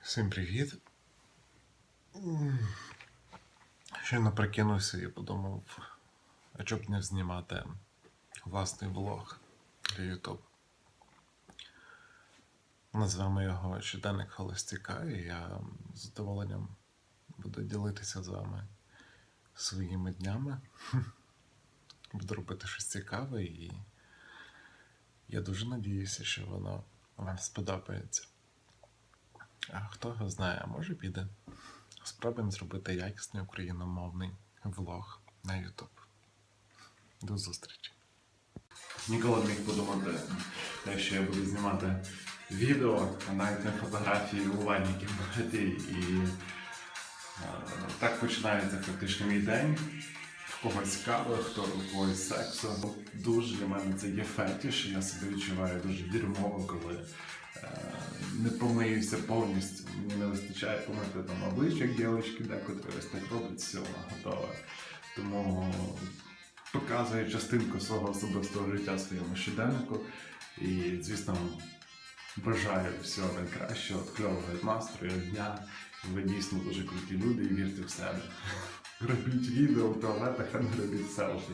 Всім привіт. Щойно прикинувся і подумав, а чоб не знімати власний влог для YouTube. Назвемо його щоденник холостяка, і я з задоволенням буду ділитися з вами своїми днями. Буду робити щось цікаве і я дуже надіюся, що воно вам сподобається. А хто його знає, може піде. Спробуємо зробити якісний україномовний влог на YouTube. До зустрічі. Ніколи не міг подумати, що я буду знімати відео, а навіть не фотографії у ванній кімнаті. І е, так починається фактично мій день. Когось кава, хто когось сексу. Дуже для мене це є фетіш, я себе відчуваю дуже дерьмово, коли е, не помиюся повністю. Не вистачає помити там обличчя, як дівчатки, декотрі ось так роблять, все, вона готова. Тому показую частинку свого особистого життя своєму щоденнику. І, звісно, бажаю всього найкращого, кльового настрою, дня. Ви дійсно дуже круті люди і вірте в себе. Робіть відео в туалетах, а не робіть селфі.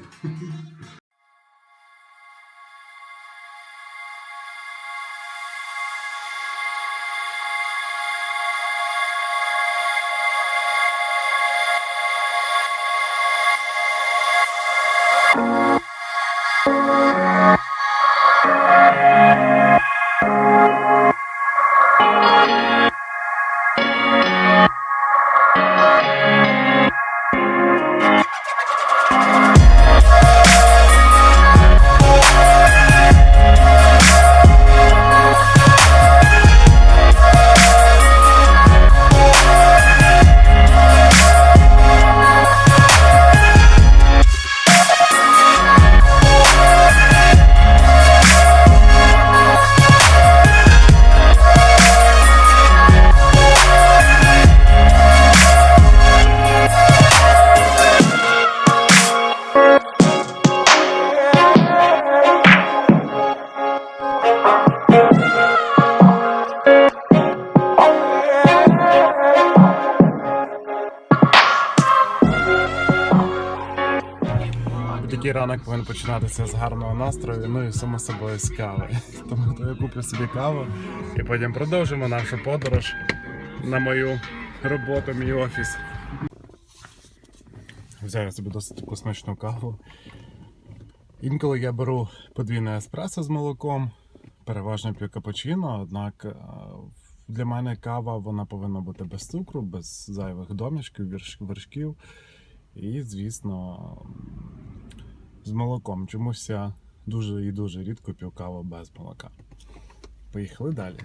Будь-який ранок повинен починатися з гарного настрою, ну і само собою з кави. Тому то я куплю собі каву і потім продовжимо нашу подорож на мою роботу, мій офіс. Взяв я собі досить таку смачну каву. Інколи я беру подвійне еспресо з молоком, переважно п'ю капучино, однак е, для мене кава вона повинна бути без цукру, без зайвих домішків, вершків. І, звісно, з молоком. Чомусь я дуже і дуже рідко п'ю каву без молока. Поїхали далі.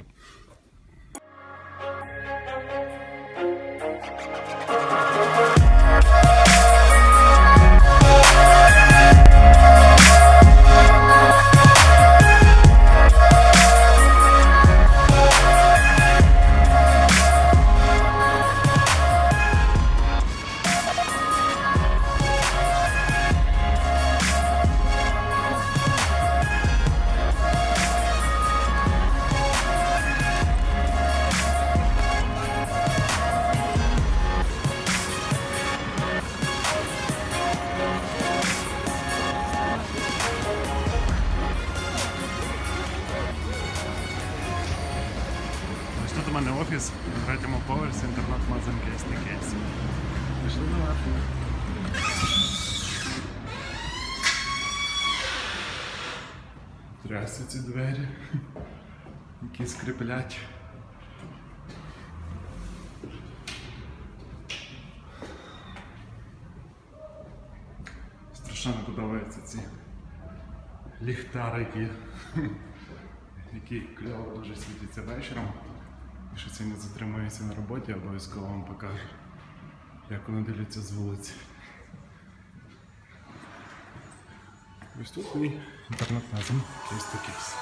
Ось Страшенно подобаються ці ліхтарики, які кльово дуже світяться вечором. І що це не затримується на роботі, я обов'язково вам покажу, як вони дивляться з вулиці. Ось тут мій інтернет-магазин кейс to кейс.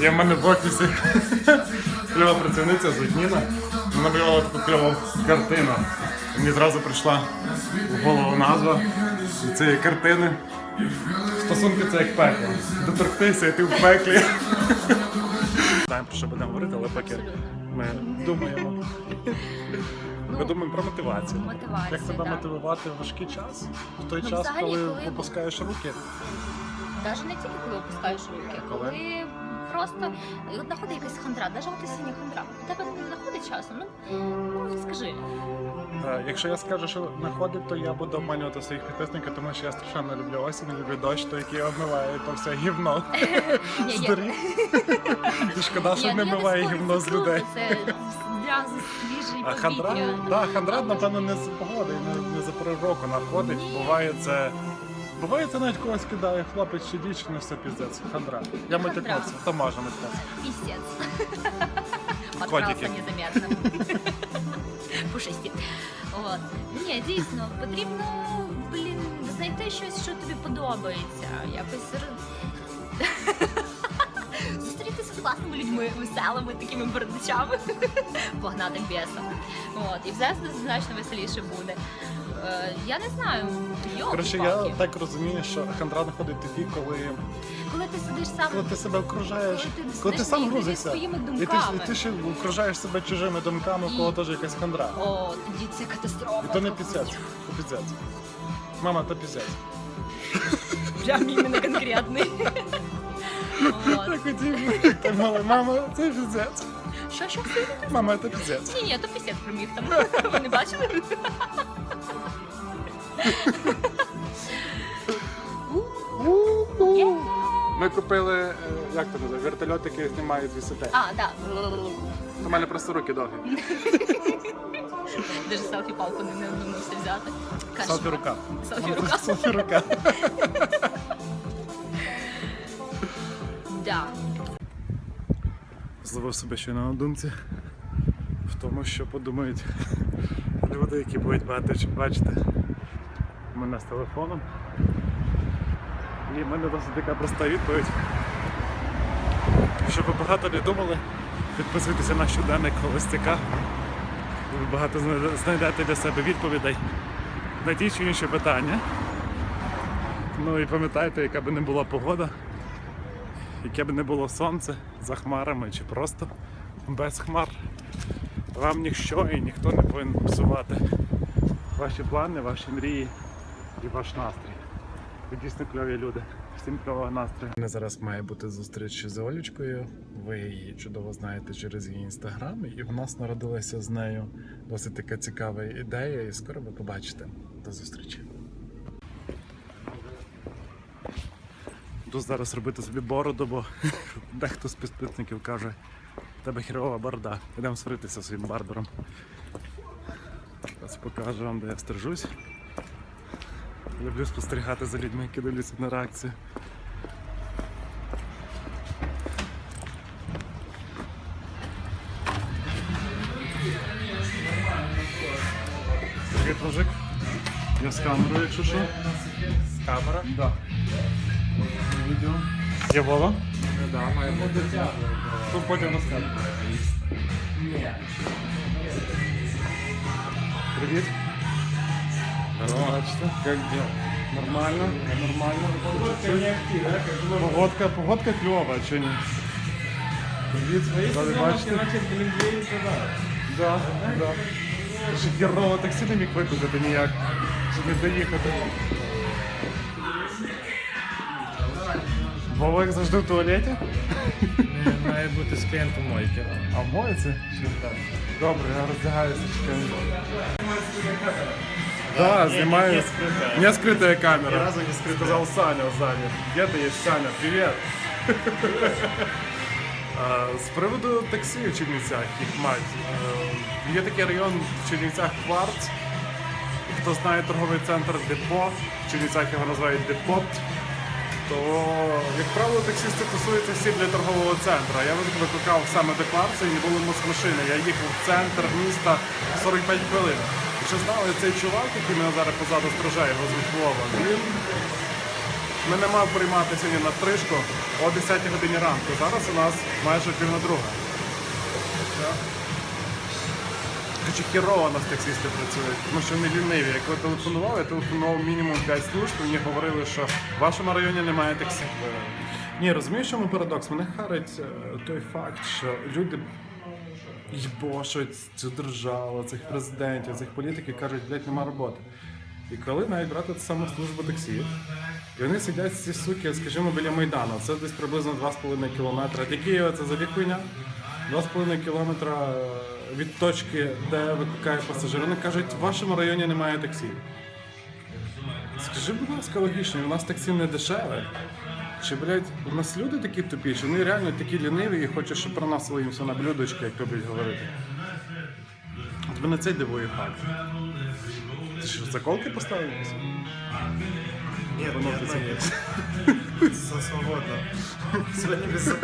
Є в мене в офісі кльова працівниця Зутніна. Вона малювала таку кльову картину. Мені зразу прийшла в голову назва цієї картини. Стосунки це як пекло. Доторкнися, і ти в пеклі. Знаємо, про що будемо говорити, але поки ми думаємо. Ми думаємо про мотивацію. Мотивацію, Як себе да. мотивувати в важкий час? В той Ну, час, взагалі, коли коли- опускаєш руки. Навіть не тільки коли опускаєш руки, Коли? Просто знаходить якась хандра, навіть от синя хандра. У тебе не знаходить часу, ну, ну скажи. Та, якщо я скажу, що знаходить, то я буду обманювати своїх підписників, тому що я страшенно люблю осінь, люблю дощ, то який обмиває то все гівно. Ні, з доріг. І шкода, що Ні, не ну, я спорю, гівно це з круто, людей. Це зразу свіжий А хандра, повітря. да, хандра, напевно, не з погоди, не, не за пору року находить. Буває це. Буває це навіть когось кидає хлопець чи дівчина, все піздець. Хандра. Я матюкнувся, то можна матюкнутися. Писец. Котики. Подкрався незаметно. Пушисті. От. Ні, дійсно, потрібно, блін, знайти щось, що тобі подобається. Якось зустрітися з класними людьми, веселими, такими бородачами, погнати біса. От. І все значно веселіше буде. Е, я не знаю, Коротше, я йолки-палки. так розумію, що хандра знаходить тоді, коли, Коли ти сидиш сам, коли ти себе окружаєш, коли ти коли ти сам і грузишся. своїми І ти, ж- думками. і ти ще окружаєш себе чужими думками, у кого теж якась хандра. О, тоді це катастрофа. І то не піздець, то піздець. Мама, то піздець. Прям іменно конкретний. От. Хотів, ти мала, мама, це піздець. Що, що? Мама, це піздець. Ні, ні, то пісець проміг там. Ви не бачили? Ми купили, е, як це називає, вертольот, який знімає з висоти. А, так. У мене просто руки довгі. Даже селфі палку не не вдумався взяти. Кошмар. Селфі рука. Селфі рука. Селфі рука. Да. Зловив себе щойно на думці в тому, що подумають люди, які будуть бачити, бачити мене з телефоном. І в мене досить така проста відповідь. Щоб ви багато не думали, підписуйтеся на щоденник Холостяка. Ви багато знайдете для себе відповідей на ті чи інші питання. Ну і пам'ятайте, яка би не була погода, яке б не було сонце за хмарами чи просто без хмар. Вам ніщо і ніхто не повинен псувати ваші плани, ваші мрії і ваш настрій. Дійсно кльові люди. Всім кльового настрою. У зараз має бути зустріч з Олічкою. Ви її чудово знаєте через її інстаграм, і в нас народилася з нею досить така цікава ідея, і скоро ви побачите. До зустрічі. Буду зараз робити собі бороду, бо дехто з підписників каже, «В тебе хірова борода. Йдемо сваритися своїм барбером. Зараз покажу вам, де я стрижусь. Люблю спостерігати за людьми, які дивляться на реакцію. Привіт, мужик. Я з камерою, якщо що. Камера? Да. Відео. Є Вова? Да, має бути. То потім розкажу. Привіт. Бачите? Як діло? Нормально, нормально. Погодка, погодка кльова, чи ні? Привіт, ради бачити. Да, да. Ще херово таксі не міг викликати ніяк, щоб не доїхати. Вова, як завжди в туалеті? Має бути з клієнтом мойки. А в? Чи так? Добре, я роздягаюся, чекаю. Да, знімаю. Не скрытая камера. Ни разу не скрытая. Сказал Саня сзади. Где ты есть, Саня? Привет. А, З приводу таксі в Чернівцях, їх мать. Е, Є такий район в Чернівцях Кварц. Хто знає торговий центр Депо, в Чернівцях його називають Депот, то, як правило, таксисти тусуються всі для торгового центру. Я викликав саме до Кварца і не було машини. Я їхав в центр міста 45 хвилин. Що знали, цей чувак, який мене зараз позаду стражає, його звуть він мене мав приймати сьогодні на стрижку о 10 годині ранку. Зараз у нас майже пів на друга. Хірово у нас таксисти працюють, тому що вони ліниві. Як ви телефонували, я телефонував мінімум 5 служб, мені говорили, що в вашому районі немає таксі. Ні, розумієш, чому парадокс? Мене харить е, той факт, що люди їбошують цю державу, цих президентів, цих політиків кажуть, блядь, нема роботи. І коли навіть брати ту саму службу таксі, і вони сидять ці суки, скажімо, біля Майдану, це десь приблизно 2,5 кілометри. Для Києва це за хуйня. 2,5 кілометра е, від точки, де викликає пасажир. Вони кажуть, в вашому районі немає таксі. Скажи, будь ласка, логічно, у нас таксі не дешеве. Чи, блядь, у нас люди такі тупі, чи вони реально такі ліниві і хочуть, щоб приносили їм все на блюдочки, як люблять говорити. От мене це дивує факт. Ти що, заколки поставив? Нет, Воно нет, це нет. Все свободно. Сегодня без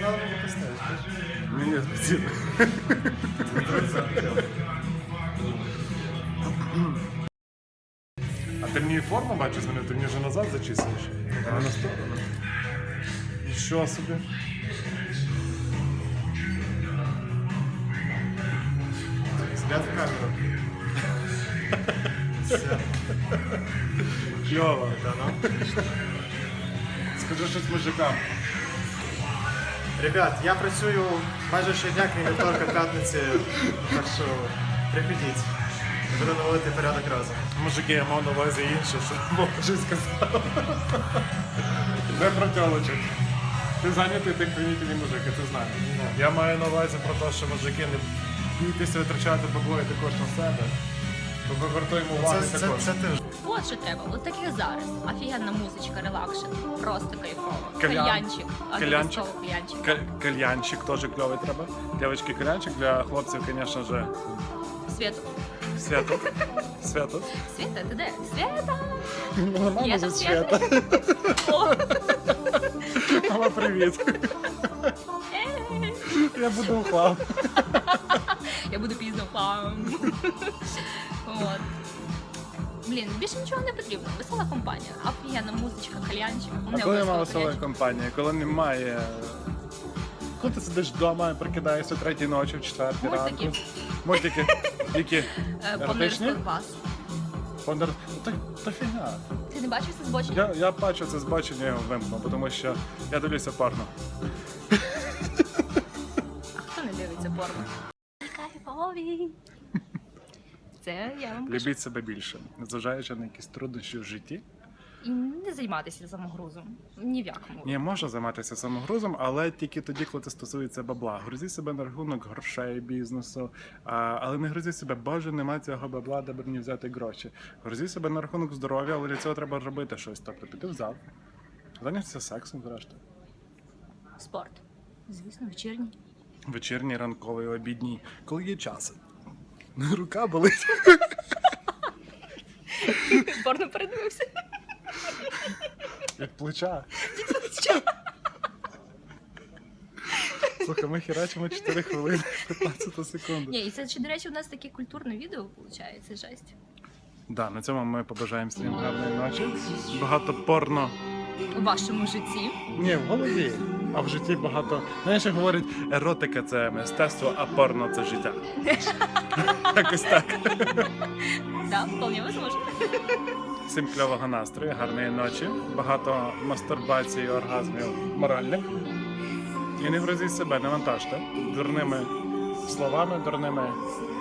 надо, могу поставить. Ні, ні, спасибо. форму бачиш, мене ти мені вже назад зачісуєш? А на сторону. І що собі? Взгляд в камеру. Все, Кльово. это оно. Скажи щось мужикам. Ребят, я працюю майже щодня, крім вівторка п'ятниці, так що приходіть. Буду наводити порядок разом. Мужики, я мав на увазі інше, що Бог щось сказав. Не про тьолочок. Ти зайнятий, ти хранителі мужики, ти знаєш. Я маю на увазі про те, що мужики не бійтеся витрачати бабло і також на себе. То ми вертуємо увагу Це, це, також. це ти. От що треба, от таких зараз. Офігенна музичка, релакшн. Просто кайфово. Кальян. Кальянчик. Кальянчик. Обов'язково кальянчик. Каль- Кальянчик теж кльовий треба. Дівчатки, кальянчик для хлопців, звісно ж, Світу. Свято. Свято. Світа, ти де? Свята! Там свята. свята? О, Мама, привіт. е. Я буду ухвал. Я буду пізно фам. От. Блін, більше нічого не потрібно. Весела компанія, офігенна музичка, кальянчик. А коли нема кальянчик. компанія, коли немає. Коли ти сидиш вдома, прикидаєшся о третій ночі, в четвертій Мультики. ранку. Мультики. Які? Еротичні? вас. Фондер. Та, та фігня. Ти не бачив це збочення? Я, я бачу це збачення, я його вимкну, тому що я дивлюся парно. А хто не дивиться порно? Кайфові. Це я вам кажу. Любіть себе більше, незважаючи на якісь труднощі в житті. І не займатися самогрузом. Ні в якому. Ні, можна займатися самогрузом, але тільки тоді, коли це стосується бабла. Грузі себе на рахунок грошей бізнесу, а, але не грузі себе, боже, нема цього бабла, де б мені взяти гроші. Грузі себе на рахунок здоров'я, але для цього треба робити щось. Тобто піти в зал, зайнятися сексом, зрештою. Спорт. Звісно, вечірній. Вечірній, ранковий, обідній, коли є час. Рука болить. Порно передивився. Від плеча. Слухай, ми херачимо 4 хвилини 15 секунд. Ні, і це ще, до речі, у нас таке культурне відео виходить. Це жесть. Да, на цьому ми побажаємо всім гарної ночі. Багато порно. У вашому житті. Ні, в голові. А в житті багато. Знаєш, як говорять, еротика це мистецтво, а порно це життя. Якось так. Да, вполне возможно. Всім кльового настрою, гарної ночі, багато мастурбації, оргазмів моральних. І не грузіть себе, не вантажте дурними словами, дурними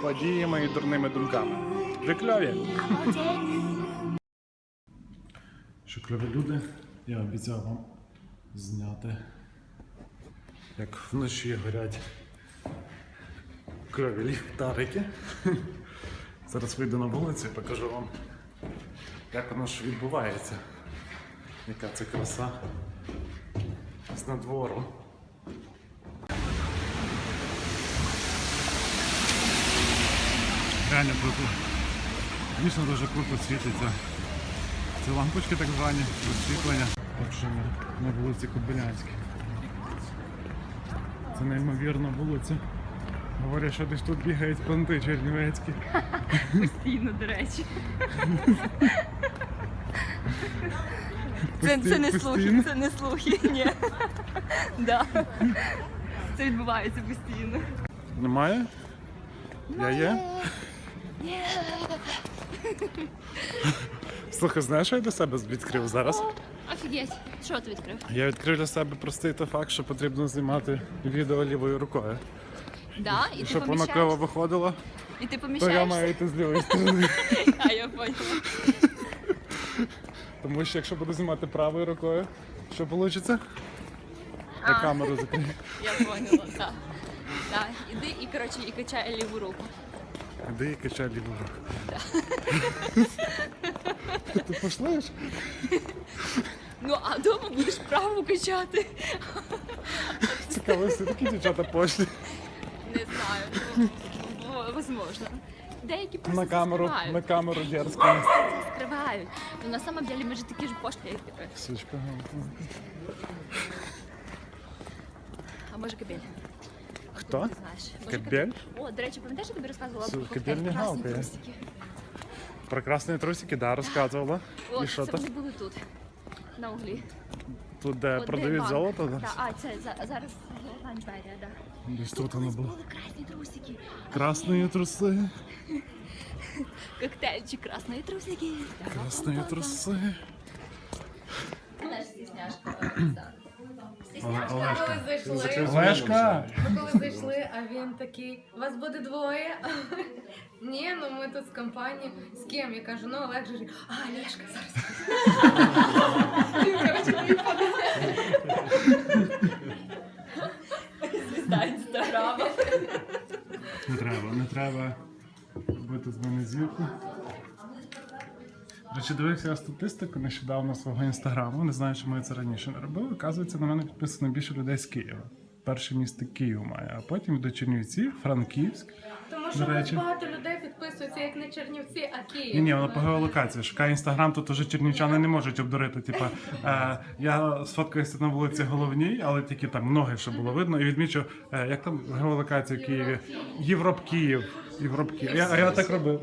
подіями і дурними думками. Ви кльові. Що кльові люди, я обіцяв вам зняти, як вночі горять кльові ліхтарики. Зараз вийду на вулицю і покажу вам, як воно ж відбувається. Яка це краса з надвору. Реально круто. Дійсно дуже круто світиться. Це лампочки так звані, освітлення. Отже, на вулиці Кобилянській. Це неймовірна вулиця. Говорять, що десь тут бігають понти чернівецькі. Постійно, до речі. Це, це не слухи, це не слухи, ні. Да. це відбувається постійно. Немає? Я є? Слухай, знаєш, що я для себе відкрив зараз? Офігеть. Що ти відкрив? Я відкрив для себе простий той факт, що потрібно знімати відео лівою рукою. Да? І ти Щоб воно поміщаєш? клево виходило, І ти то я поміщаєшся? маю йти з лівої сторони. А, я поняла. Тому що якщо буду знімати правою рукою, що вийде? Я А. камеру закрию. Я поняла, так. Так, іди і, коротше, і качай ліву руку. Іди і качай ліву руку. Ти пошлеш? Ну, а вдома будеш праву качати. Цікаво, всі такі дівчата пошлі. Не знаю, ну, бо- возможно. Деякі просто На камеру, скривають. на камеру дерзко. Це скривають. Ну, на самом деле ми ж такі ж пошлі, як ти. Сучка. А може кабель? Хто? Ти знаєш. Може, Кабель? О, до речі, пам'ятаєш, я тобі розказувала Слухай, про кабель не красні гавкає. трусики? Про красні трусики, да, розказувала. О, І що це там? вони були тут, на углі. Тут де От продають банк. золото, да? Да, а, це за- зараз золота імперія, да. Десь тут воно Колись було. були красні трусики. Красні труси, Коктейльчик красної трусики. красні труси. Теж стісняшка. Коли зайшли, Олешка! ми коли зайшли, а він такий, вас буде двоє. Ні, ну ми тут з компанією. З ким? Я кажу, ну Олег же. А, Олешка, зараз. Він, коротше, телефон. Звізда інстаграма. Не треба, не треба робити з мене зірку. Речі, дивився я статистику нещодавно свого інстаграму. Не знаю, чому я це раніше не робив. Оказується, на мене підписано більше людей з Києва. Перше місто Київ має, а потім до Чернівці, Франківськ. Тому що речі. багато людей підписуються як не Чернівці, а Київ. Ні, ні, воно по геолокації. Шукає інстаграм, тут уже чернівчани не можуть обдурити. Типа, е, я сфоткаюся на вулиці головній, але тільки там ноги, щоб було видно, і відмічу, е, як там геолокація в Києві. Європ Київ. Європ Київ. Я, я так робив.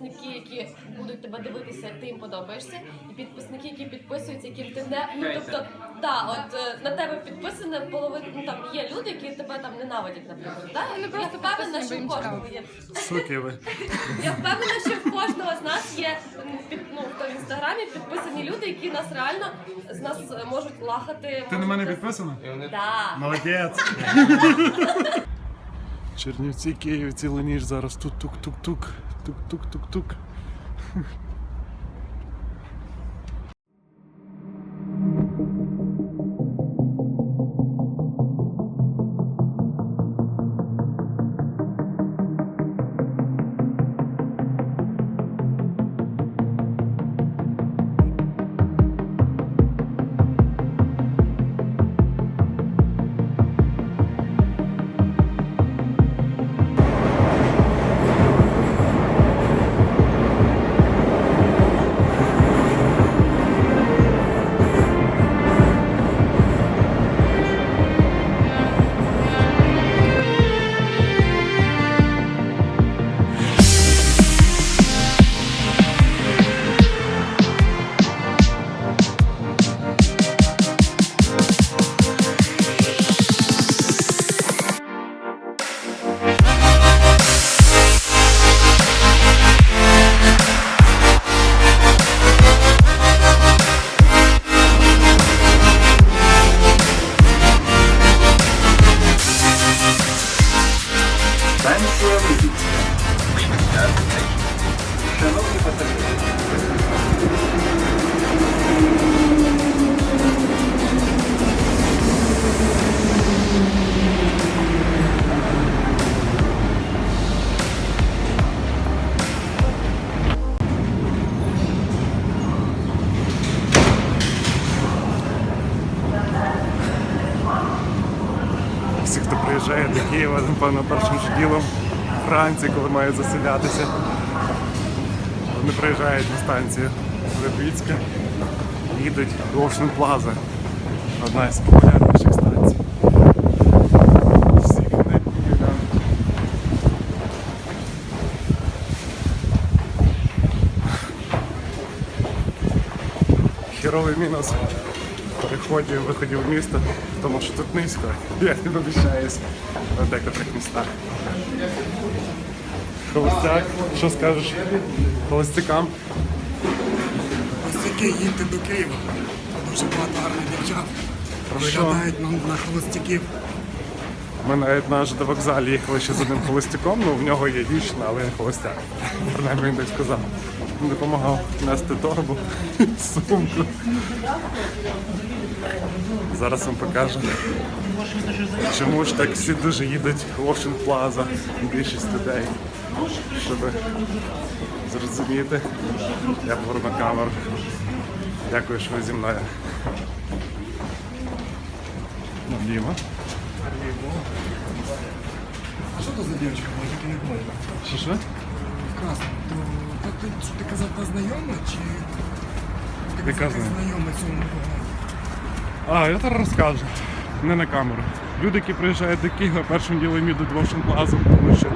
Підписники, які будуть тебе дивитися, ти їм подобаєшся, і підписники, які підписуються, яким ти не ну тобто, да, от е, на тебе підписана половина ну, там є люди, які тебе там ненавидять, наприклад. Да? Я впевнена, що в кожного є. Суки ви. Я впевнена, що в кожного з нас є м, під ну в інстаграмі підписані люди, які нас реально з нас е, можуть лахати. Ти на мене підписана? Да. Молодець. Чернівці, Київ, цілу ніч зараз тук-тук-тук-тук. Тук-тук-тук-тук. Коли мають заселятися. Вони приїжджають на станцію Липецька, їдуть до Ocean Plaza. Одна із популярніших станцій. Всі юлян. Херовий мінус. переході виходів в місто, тому що тут низько. Я не обіцяюсь на декотрих містах. Холостяк, що скажеш холостякам? Таке їдьте до Києва. Дуже багато гарних дівчат. Виглядають нам на холостяків. Ми навіть на ЖД вокзалі їхали ще з одним холостяком, ну в нього є дівчина, але він холостяк. Принаймні він так сказав. Він допомагав нести торбу, сумку. Зараз вам покажу. Чому ж так всі дуже їдуть в Ocean Plaza, більшість людей. Щоб зрозуміти, я поверну на камеру. Дякую, що ви зі мною. Наліво. А що то за дівчинка? Може, таки не помню. Що що? Красно. То, ти, що ти казав, та знайома, чи ти казав, ти знайома? цьому? А, я зараз розкажу. Не на камеру. Люди, які приїжджають до Києва, першим ділом їдуть в Ocean Plaza, тому що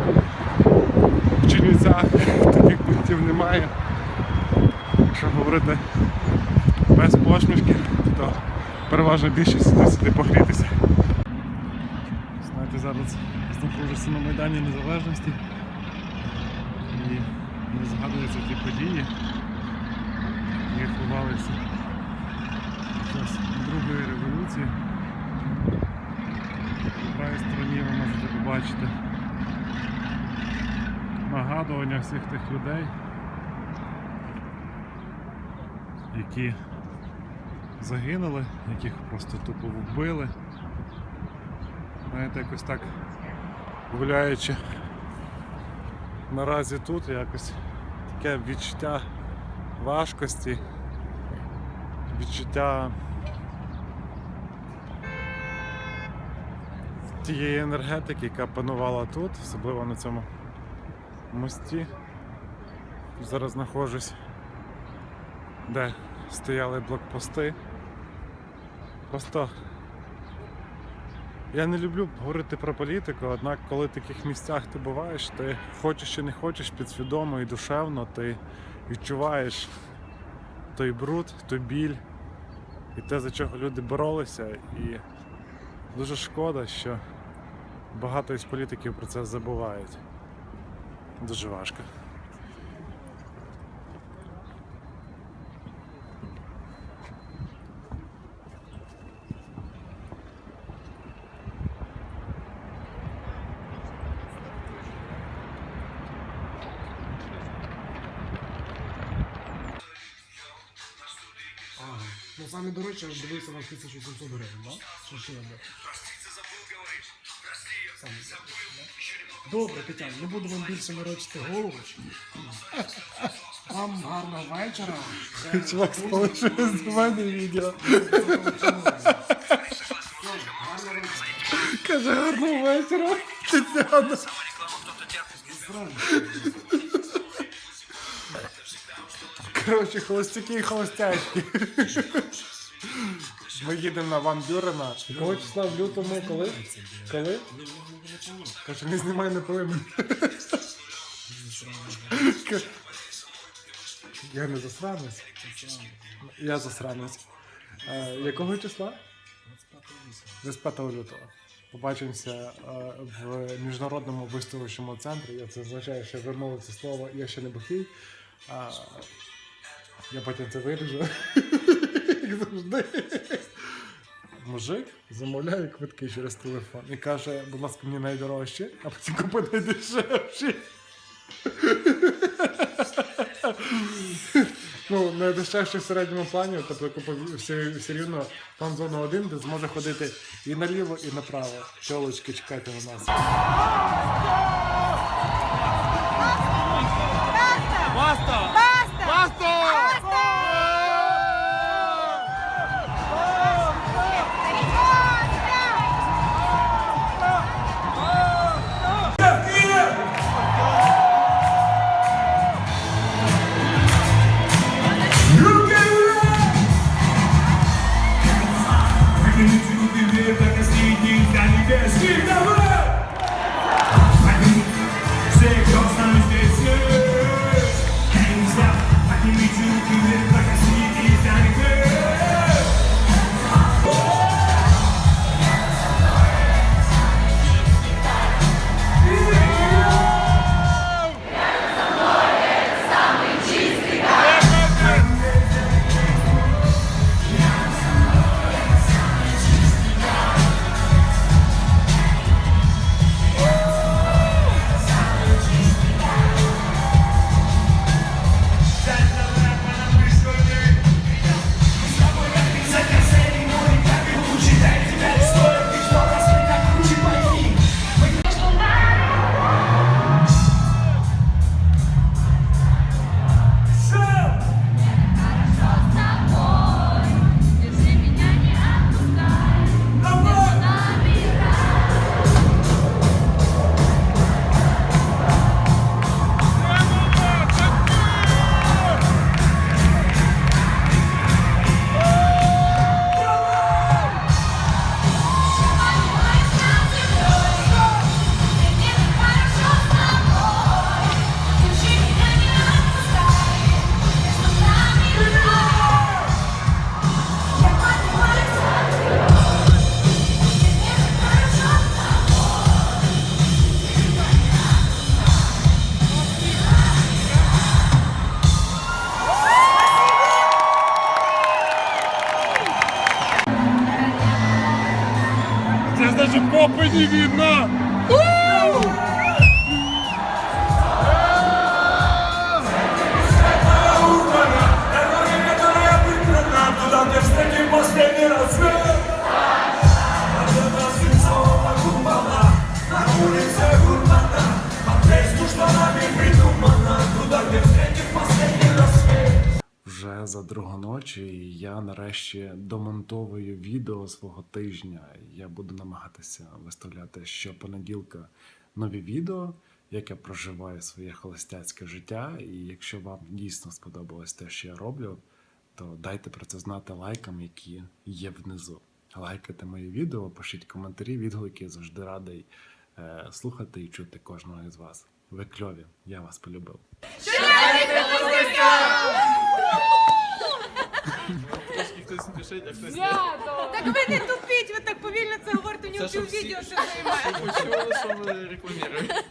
в таких пунктів немає. Якщо говорити без посмішки, то переважна більшість йде сюди погрітися. Знаєте, зараз знаходжуся на Майдані Незалежності і не згадуються ті події, які відбувалися під час Другої революції. На правій стороні ви можете побачити нагадування всіх тих людей, які загинули, яких просто тупо вбили. Знаєте, якось так гуляючи наразі тут, якось таке відчуття важкості, відчуття тієї енергетики, яка панувала тут, особливо на цьому мості. Зараз знаходжусь, де стояли блокпости. Просто я не люблю говорити про політику, однак коли в таких місцях ти буваєш, ти хочеш чи не хочеш підсвідомо і душевно, ти відчуваєш той бруд, той біль і те, за чого люди боролися. І дуже шкода, що багато із політиків про це забувають. Дуже важко. Ну, самі дорожче дивився на 1700 гривень, да? Чи ще одне? Самі дорожче, да? Добре, Тетяна, не буду вам більше морочити голову. Вам гарного вечора. Чувак сполучив з мене відео. Каже, гарного вечора. Тетяна. Коротше, холостяки і холостячки. Ми їдемо на Ван Бюрена. Якого числа в лютому, коли? Коли? Каже, не знімай не повинен. Я не засранець. Я засранець. Е, якого числа? 25 лютого. Побачимося е, в міжнародному виставочному центрі. Я це означає, що вимовив це слово я ще не бухий. А, я потім це виріжу. Як завжди. Мужик замовляє квитки через телефон і каже, будь ласка, мені найдорожче, а потім купи найдешевші. Ну, найдешевше в середньому плані, тобто купив все, все рівно фан-зону 1, де зможе ходити і наліво, і направо. Тілочки, чекайте на нас. За другу ночі і я нарешті домонтовую відео свого тижня. Я буду намагатися виставляти щопонеділка нові відео, як я проживаю своє холостяцьке життя. І якщо вам дійсно сподобалось те, що я роблю, то дайте про це знати лайкам, які є внизу. Лайкайте мої відео, пишіть коментарі, відгуки. Завжди радий е, слухати і чути кожного із вас. Ви кльові, я вас полюбив. Так ви не тупіть, ви так повільно це говорите, у нього Це щоб піввідео це займає. Почули, що ви рекламуєте.